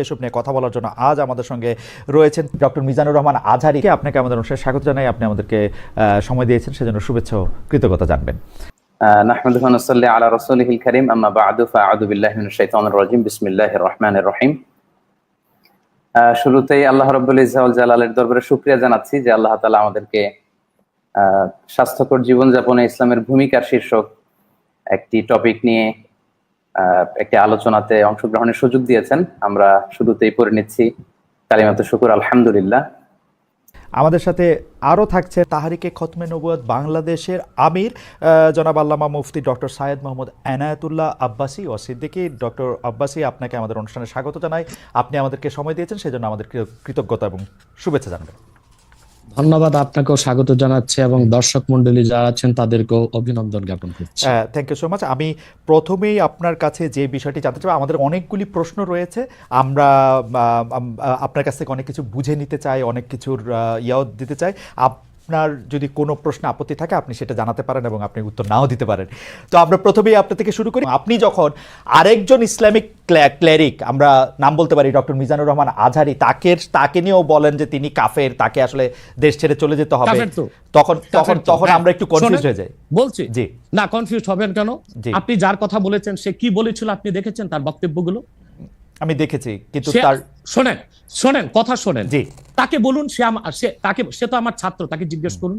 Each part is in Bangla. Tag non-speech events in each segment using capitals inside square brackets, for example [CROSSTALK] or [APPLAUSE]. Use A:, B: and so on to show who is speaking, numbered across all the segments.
A: এসব নিয়ে কথা বলার জন্য আজ আমাদের সঙ্গে রয়েছেন ডক্টর মিজানুর রহমান আজহারিকে আপনাকে আমাদের অনুষ্ঠানে স্বাগত জানাই। আপনি আমাদেরকে সময় দিয়েছেন, সেজন্য শুভেচ্ছা কৃতজ্ঞতা জানবেন।
B: রহিম। শুরুতেই আল্লাহ রাব্বুল ইজ্জাল জালালের দরবারে শুকরিয়া জানাচ্ছি যে আল্লাহ তাআলা আমাদেরকে স্বাস্থ্যকর জীবনযাপনে ইসলামের ভূমিকা শীর্ষক একটি টপিক নিয়ে একটি আলোচনাতে অংশগ্রহণের সুযোগ দিয়েছেন। আমরা শুরুতেই পড়ে নিচ্ছি কালিমাত শুকুর, আলহামদুলিল্লাহ।
A: আমাদের সাথে আরও থাকছে তাহারিকে খতমে নবুয়াত বাংলাদেশের আমির জনাব আল্লামা মুফতি ডক্টর সায়েদ মোহাম্মদ এনায়েতুল্লাহ আব্বাসি ও সিদ্দিকি। ডক্টর আব্বাসি, আপনাকে আমাদের অনুষ্ঠানে স্বাগত জানাই। আপনি আমাদেরকে সময় দিয়েছেন, সেজন্য আমাদের কৃতজ্ঞতা এবং শুভেচ্ছা জানাবেন।
C: ধন্যবাদ, আপনাকেও স্বাগত জানাচ্ছি এবং দর্শক মন্ডলী যারা আছেন তাদেরকেও অভিনন্দন জ্ঞাপন করছি।
A: থ্যাংক ইউ সো মাচ আমি প্রথমেই আপনার কাছে যে বিষয়টি জানতে চাই, আমাদের অনেকগুলি প্রশ্ন রয়েছে। আমরা আপনার কাছ থেকে অনেক কিছু বুঝে নিতে চাই, অনেক কিছুর ইয়াও দিতে চাই। আপনার যদি কোনো প্রশ্ন আপত্তি থাকে আপনি সেটা জানাতে পারেন এবং আপনি উত্তর নাও দিতে পারেন। তো আমরা প্রথমেই আপনার থেকে শুরু করি। আপনি যখন আরেকজন ইসলামিক ক্লেরিক আমরা নাম বলতে পারি ডক্টর মিজানুর রহমান আজহারি তাকে তাকে নিয়েও বলেন যে তিনি কাফের তাকে আসলে দেশ ছেড়ে চলে যেতে হবে। তখন তখন তখন আমরা একটু কনফিউজ হয়ে যাই।
C: বলছি
A: জি।
C: না কনফিউজ হবেন কেন। আপনি যার কথা বলেছেন সে কি বলেছিল আপনি দেখেছেন তার বক্তব্যগুলো?
A: আমি দেখেছি কিন্তু তার
C: শোনেন শোনেন কথা শোনেন।
A: জি।
C: তাকে বলুন সে আমার সে তাকে সে তো আমার ছাত্র তাকে জিজ্ঞেস করুন।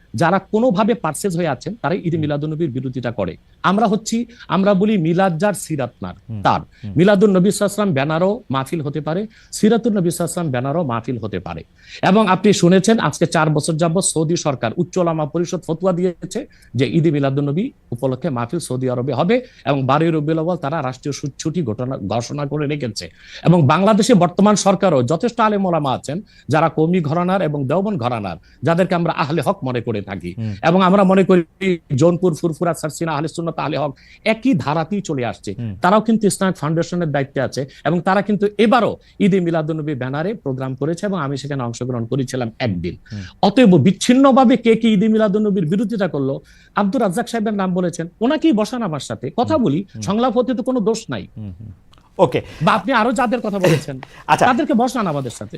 C: যারা কোনোভাবে পার্সেজ হয়ে আছেন তারাই ঈদে মিলাদুন্নবীর বিরোধিতা করে। আমরা হচ্ছি আমরা বলি মিলাদ যার সিরাতনার তার। মিলাদুল নবী সাল্লাম ব্যানারও মাহফিল হতে পারে সিরাতুল নবী সাল্লাম ব্যানারও মাহফিল হতে পারে। এবং আপনি শুনেছেন আজকে চার বছর যাবত সৌদি সরকার উচ্চ ওলামা পরিষদ ফতুয়া দিয়েছে যে ঈদে মিলাদুল নবী উপলক্ষে মাহফিল সৌদি আরবে হবে এবং বারোই রবিউল আউয়াল তারা রাষ্ট্রীয় সু- ছুটি ঘটনা ঘোষণা করে রেখেছে। এবং বাংলাদেশে বর্তমান সরকারও যথেষ্ট আলেম ওলামা আছেন যারা কৌমি ঘরানার এবং দেওবন ঘরানার যাদেরকে আমরা আহলে হক মনে করে থাকি। এবং আমরা মনে করি জৌনপুর ফুরফুরা সারসিনা আহলে সুন্নত আহলে হক একই ধারাতেই চলে আসছে। তারাও কিন্তু ইসলামিক ফাউন্ডেশনের দায়িত্বে আছে এবং তারা কিন্তু এবারও ঈদে মিলাদুন্নবী ব্যানারে প্রোগ্রাম করেছে এবং আমি সেখানে অংশগ্রহণ করেছিলাম একদিন। অতএব বিচ্ছিন্নভাবে কে কে ঈদে মিলাদুন্নবীর বিরোধিতা করল আব্দুর রাজ্জাক সাহেবের নাম বলেছেন ওনাকেই বসান আমার সাথে। কথা বলি সংলাপ হতে তো কোনো দোষ নাই।
A: ওকে।
C: বা আপনি আরও যাদের কথা বলেছেন [LAUGHS]
A: আচ্ছা।
C: তাদেরকে বসান আমাদের সাথে।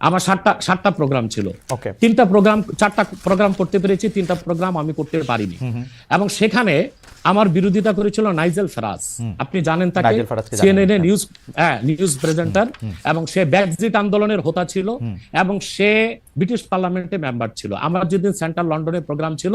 C: আমার সাতটা সাতটা প্রোগ্রাম ছিল। তিনটা প্রোগ্রাম চারটা প্রোগ্রাম করতে পেরেছি তিনটা প্রোগ্রাম আমি করতে পারিনি। এবং সেখানে আমার বিরোধিতা করেছিল নাইজেল ফেরাজ। আপনি জানেন তাকে? সিএনএন
A: এ
C: নিউজ হ্যাঁ। নিউজ প্রেজেন্টার এবং সে ব্যাকজিট আন্দোলনের হোতা ছিল। এবং সে ব্রিটিশ পার্লামেন্টে মেম্বার ছিল। আমার যেদিন সেন্ট্রাল লন্ডনে প্রোগ্রাম ছিল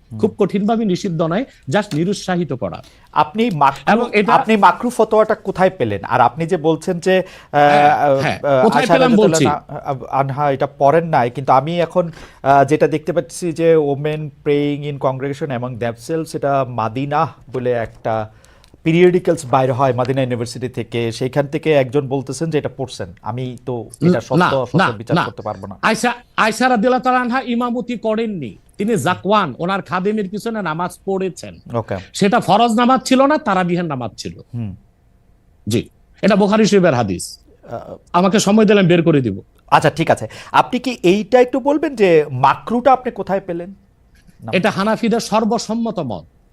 C: খুব কঠিনভাবে নিষিদ্ধ নয় জাস্ট নিরুৎসাহিত করা
A: আপনি
C: এবং এটা-
A: আপনি মাকরু ফতোয়াটা কোথায় পেলেন আর আপনি যে বলছেন যে আহ,
C: হ্যাঁ, কোথায় পেলাম বলছি।
A: আনহা- আনহা এটা পড়েন নাই কিন্তু আমি এখন যেটা দেখতে পাচ্ছি যে ওমেন প্রেইং ইন কংগ্রেগেশন এবং দ্যাপসেল সেটা মাদিনা বলে একটা পিরিয়ডিক্যালস বাইর হয় মাদিনা ইউনিভার্সিটি থেকে সেইখান থেকে একজন বলতেছেন যে এটা পড়ছেন। আমি তো এটা সত্য অসত্য বিচার করতে পারব না।
C: আয়সা আয়সা রাদিয়াল্লাহু তাআলা ইমামতি করেননি। তিনি জাকওয়ান ওনার খাদেমের পিছনে নামাজ পড়েছেন।
A: ওকে।
C: সেটা ফরজ নামাজ ছিল না তারাবিহের নামাজ ছিল।
A: হুম।
C: জি এটা বুখারী শরীফের হাদিস। আমাকে সময় দিলেন বের করে দিব।
A: আচ্ছা ঠিক আছে। আপনি কি এইটা একটু বলবেন যে মাকরুটা আপনি কোথায় পেলেন?
C: এটা হানাফিদের সর্বসম্মত মত।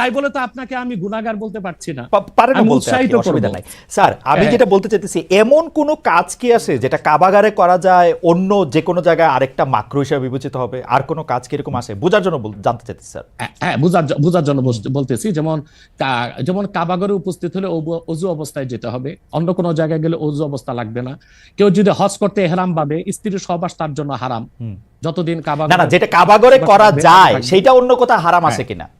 C: তাই বলে তো আপনাকে আমি গুনাহগার বলতে পারছি না।
A: পা- পারেন
C: উৎসাহিত
A: অসুবিধা নাই। স্যার আমি
C: হ্যাঁ।
A: যেটা বলতে চাইতেছি এমন কোন কাজ কি আছে যেটা কাবাগারে করা যায় অন্য যে কোনো জায়গায় আরেকটা মাকরু হিসেবে বিবেচিত হবে? আর কোনো কাজ কি এরকম আছে? বোঝার জন্য জানতে চাইতেছি স্যার।
C: হ্যাঁ, হ্যাঁ বুঝার জন্য বলতেছি যেমন যেমন কাবাগরে উপস্থিত হলে অজু অবস্থায় যেতে হবে। অন্য কোনো জায়গায় গেলে অজু অবস্থা লাগবে না। কেউ যদি হজ করতে হেরাম ভাবে স্ত্রীর সহবাস তার জন্য হারাম। যতদিন কাবা
A: না না যেটা কাবাগরে করা যায় সেটা অন্য কোথাও হারাম আছে
C: হ্যাঁ।
A: কিনা?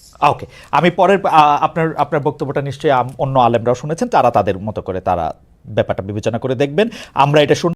A: ওকে আমি পরের আপনার আপনার বক্তব্যটা নিশ্চয়ই অন্য আলেমরাও শুনেছেন, তারা তাদের মতো করে তারা ব্যাপারটা বিবেচনা করে দেখবেন। আমরা এটা